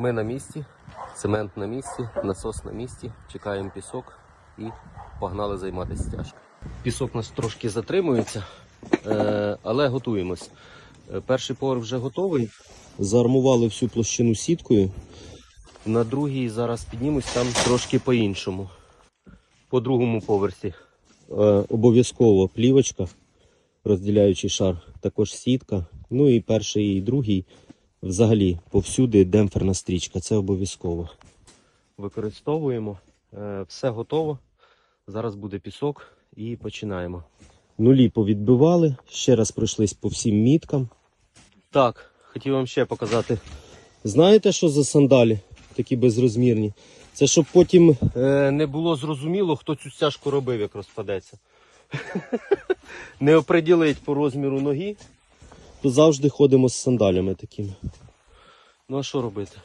Ми на місці, цемент на місці, насос на місці, чекаємо пісок і погнали займатися стяжкою. Пісок нас трошки затримується, е, але готуємось. Е, Перший поверх вже готовий. Заармували всю площину сіткою. На другий зараз піднімусь там трошки по-іншому. По другому поверсі е, обов'язково плівочка, розділяючий шар, також сітка. Ну і перший і другий взагалі повсюди демпферна стрічка. Це обов'язково. Використовуємо. Е, Все готово. Зараз буде пісок і починаємо. Нулі повідбивали, ще раз пройшлись по всім міткам. Так, хотів вам ще показати. Знаєте, що за сандалі? Такі безрозмірні. Це щоб потім е, не було зрозуміло, хто цю стяжку робив, як розпадеться. не оприділить по розміру ноги, то завжди ходимо з сандалями такими. Ну а що робити?